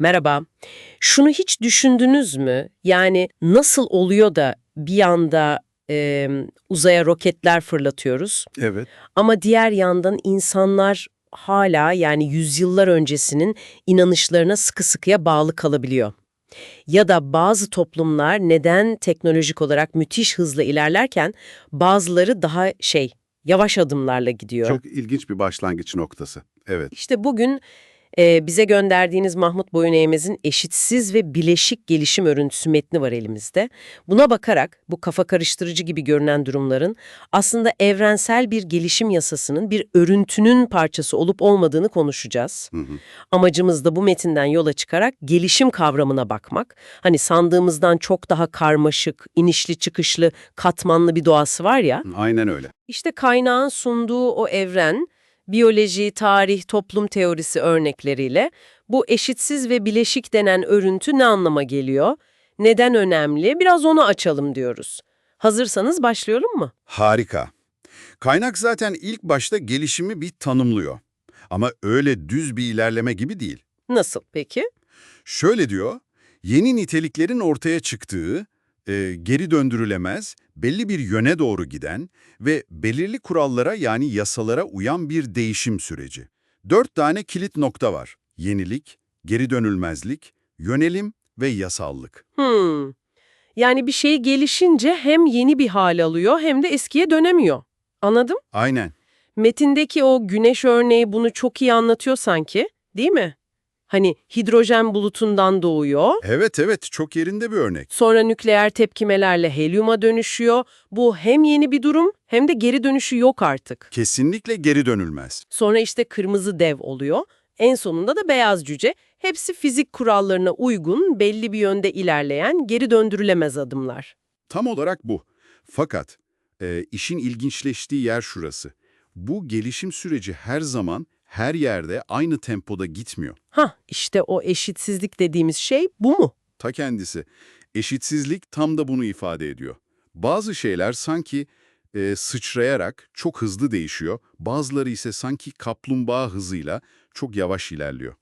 Merhaba. Şunu hiç düşündünüz mü? Yani nasıl oluyor da bir anda e, uzaya roketler fırlatıyoruz Evet. ama diğer yandan insanlar hala yani yüzyıllar öncesinin inanışlarına sıkı sıkıya bağlı kalabiliyor. Ya da bazı toplumlar neden teknolojik olarak müthiş hızla ilerlerken bazıları daha şey yavaş adımlarla gidiyor. Çok ilginç bir başlangıç noktası. Evet. İşte bugün e, bize gönderdiğiniz Mahmut Boyun eşitsiz ve bileşik gelişim örüntüsü metni var elimizde. Buna bakarak bu kafa karıştırıcı gibi görünen durumların aslında evrensel bir gelişim yasasının bir örüntünün parçası olup olmadığını konuşacağız. Hı hı. Amacımız da bu metinden yola çıkarak gelişim kavramına bakmak. Hani sandığımızdan çok daha karmaşık, inişli çıkışlı, katmanlı bir doğası var ya. Aynen öyle. İşte kaynağın sunduğu o evren, biyoloji, tarih, toplum teorisi örnekleriyle bu eşitsiz ve bileşik denen örüntü ne anlama geliyor? Neden önemli? Biraz onu açalım diyoruz. Hazırsanız başlayalım mı? Harika. Kaynak zaten ilk başta gelişimi bir tanımlıyor. Ama öyle düz bir ilerleme gibi değil. Nasıl peki? Şöyle diyor, yeni niteliklerin ortaya çıktığı, e, geri döndürülemez, belli bir yöne doğru giden ve belirli kurallara yani yasalara uyan bir değişim süreci. Dört tane kilit nokta var. Yenilik, geri dönülmezlik, yönelim ve yasallık. Hmm. Yani bir şey gelişince hem yeni bir hal alıyor hem de eskiye dönemiyor. Anladım. Aynen. Metindeki o güneş örneği bunu çok iyi anlatıyor sanki, değil mi? Hani hidrojen bulutundan doğuyor, Evet evet çok yerinde bir örnek. sonra nükleer tepkimelerle helyuma dönüşüyor. Bu hem yeni bir durum hem de geri dönüşü yok artık. Kesinlikle geri dönülmez. Sonra işte kırmızı dev oluyor. En sonunda da beyaz cüce. Hepsi fizik kurallarına uygun, belli bir yönde ilerleyen, geri döndürülemez adımlar. Tam olarak bu. Fakat e, işin ilginçleştiği yer şurası. Bu gelişim süreci her zaman, her yerde aynı tempoda gitmiyor. Hah, işte o eşitsizlik dediğimiz şey bu mu? Ta kendisi. Eşitsizlik tam da bunu ifade ediyor. Bazı şeyler sanki e, sıçrayarak çok hızlı değişiyor, bazıları ise sanki kaplumbağa hızıyla çok yavaş ilerliyor.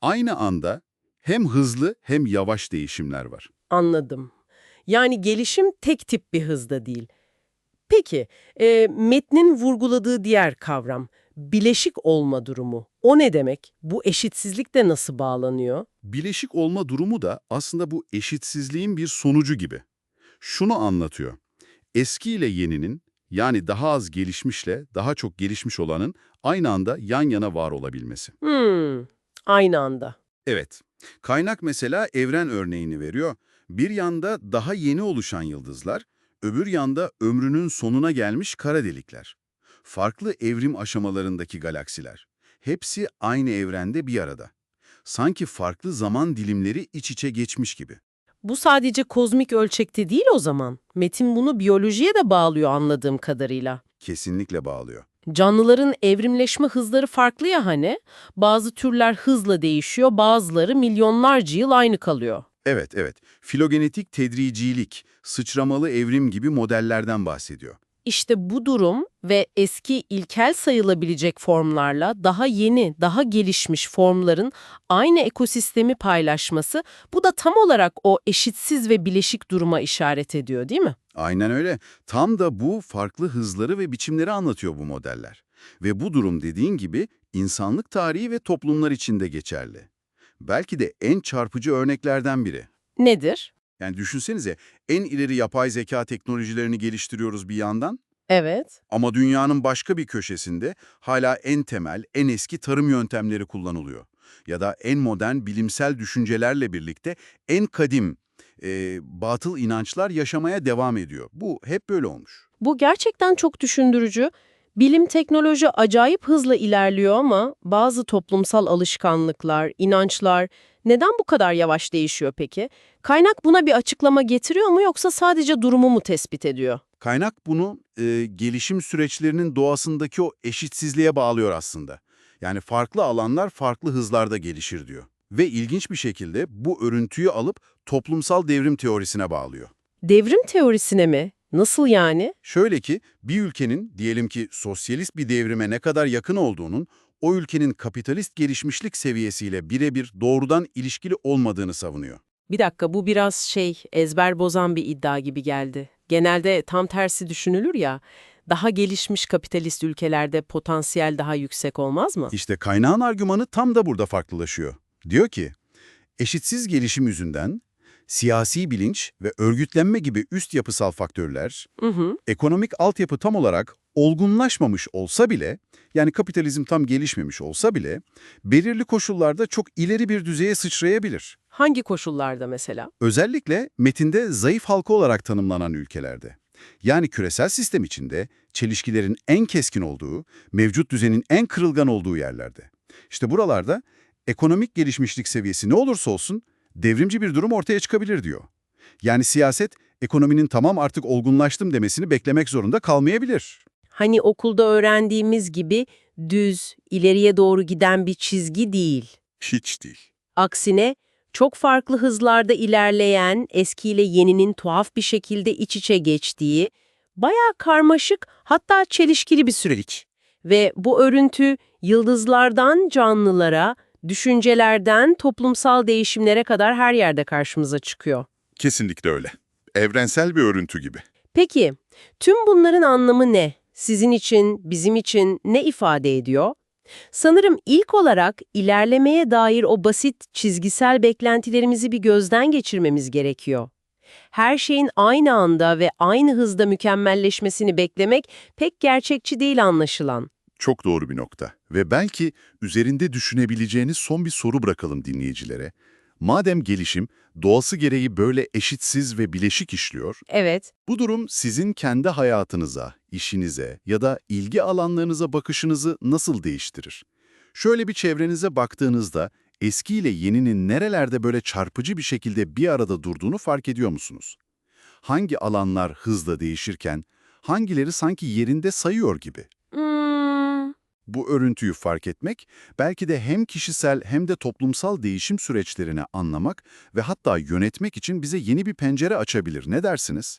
Aynı anda hem hızlı hem yavaş değişimler var. Anladım. Yani gelişim tek tip bir hızda değil. Peki, e, metnin vurguladığı diğer kavram, bileşik olma durumu. O ne demek? Bu eşitsizlikle nasıl bağlanıyor? Bileşik olma durumu da aslında bu eşitsizliğin bir sonucu gibi. Şunu anlatıyor. Eski ile yeninin, yani daha az gelişmişle daha çok gelişmiş olanın aynı anda yan yana var olabilmesi. Hmm, aynı anda. Evet, kaynak mesela evren örneğini veriyor. Bir yanda daha yeni oluşan yıldızlar, öbür yanda ömrünün sonuna gelmiş kara delikler. Farklı evrim aşamalarındaki galaksiler. Hepsi aynı evrende bir arada. Sanki farklı zaman dilimleri iç içe geçmiş gibi. Bu sadece kozmik ölçekte değil o zaman. Metin bunu biyolojiye de bağlıyor anladığım kadarıyla. Kesinlikle bağlıyor. Canlıların evrimleşme hızları farklı ya hani. Bazı türler hızla değişiyor, bazıları milyonlarca yıl aynı kalıyor. Evet, evet. Filogenetik tedricilik, sıçramalı evrim gibi modellerden bahsediyor. İşte bu durum ve eski ilkel sayılabilecek formlarla daha yeni, daha gelişmiş formların aynı ekosistemi paylaşması bu da tam olarak o eşitsiz ve bileşik duruma işaret ediyor değil mi? Aynen öyle. Tam da bu farklı hızları ve biçimleri anlatıyor bu modeller. Ve bu durum dediğin gibi insanlık tarihi ve toplumlar içinde geçerli. Belki de en çarpıcı örneklerden biri. Nedir? Yani düşünsenize en ileri yapay zeka teknolojilerini geliştiriyoruz bir yandan Evet. ama dünyanın başka bir köşesinde hala en temel, en eski tarım yöntemleri kullanılıyor. Ya da en modern bilimsel düşüncelerle birlikte en kadim, e, batıl inançlar yaşamaya devam ediyor. Bu hep böyle olmuş. Bu gerçekten çok düşündürücü. Bilim teknoloji acayip hızla ilerliyor ama bazı toplumsal alışkanlıklar, inançlar neden bu kadar yavaş değişiyor peki? Kaynak buna bir açıklama getiriyor mu yoksa sadece durumu mu tespit ediyor? Kaynak bunu e, gelişim süreçlerinin doğasındaki o eşitsizliğe bağlıyor aslında. Yani farklı alanlar farklı hızlarda gelişir diyor. Ve ilginç bir şekilde bu örüntüyü alıp toplumsal devrim teorisine bağlıyor. Devrim teorisine mi? Nasıl yani? Şöyle ki bir ülkenin diyelim ki sosyalist bir devrime ne kadar yakın olduğunun o ülkenin kapitalist gelişmişlik seviyesiyle birebir doğrudan ilişkili olmadığını savunuyor. Bir dakika bu biraz şey ezber bozan bir iddia gibi geldi. Genelde tam tersi düşünülür ya. Daha gelişmiş kapitalist ülkelerde potansiyel daha yüksek olmaz mı? İşte kaynağın argümanı tam da burada farklılaşıyor. Diyor ki, eşitsiz gelişim yüzünden siyasi bilinç ve örgütlenme gibi üst yapısal faktörler, Hı hı. ekonomik altyapı tam olarak olgunlaşmamış olsa bile, yani kapitalizm tam gelişmemiş olsa bile, belirli koşullarda çok ileri bir düzeye sıçrayabilir. Hangi koşullarda mesela? Özellikle metinde zayıf halka olarak tanımlanan ülkelerde. Yani küresel sistem içinde çelişkilerin en keskin olduğu, mevcut düzenin en kırılgan olduğu yerlerde. İşte buralarda ekonomik gelişmişlik seviyesi ne olursa olsun devrimci bir durum ortaya çıkabilir diyor. Yani siyaset ekonominin tamam artık olgunlaştım demesini beklemek zorunda kalmayabilir. Hani okulda öğrendiğimiz gibi düz, ileriye doğru giden bir çizgi değil. Hiç değil. Aksine çok farklı hızlarda ilerleyen, eskiyle yeninin tuhaf bir şekilde iç içe geçtiği, bayağı karmaşık hatta çelişkili bir süreç. Ve bu örüntü yıldızlardan canlılara, düşüncelerden toplumsal değişimlere kadar her yerde karşımıza çıkıyor. Kesinlikle öyle. Evrensel bir örüntü gibi. Peki, tüm bunların anlamı ne? Sizin için, bizim için ne ifade ediyor? Sanırım ilk olarak ilerlemeye dair o basit çizgisel beklentilerimizi bir gözden geçirmemiz gerekiyor. Her şeyin aynı anda ve aynı hızda mükemmelleşmesini beklemek pek gerçekçi değil anlaşılan. Çok doğru bir nokta. Ve belki üzerinde düşünebileceğiniz son bir soru bırakalım dinleyicilere. Madem gelişim doğası gereği böyle eşitsiz ve bileşik işliyor, Evet, bu durum sizin kendi hayatınıza, işinize ya da ilgi alanlarınıza bakışınızı nasıl değiştirir? Şöyle bir çevrenize baktığınızda eski ile yeninin nerelerde böyle çarpıcı bir şekilde bir arada durduğunu fark ediyor musunuz? Hangi alanlar hızla değişirken hangileri sanki yerinde sayıyor gibi? Bu örüntüyü fark etmek, belki de hem kişisel hem de toplumsal değişim süreçlerini anlamak ve hatta yönetmek için bize yeni bir pencere açabilir. Ne dersiniz?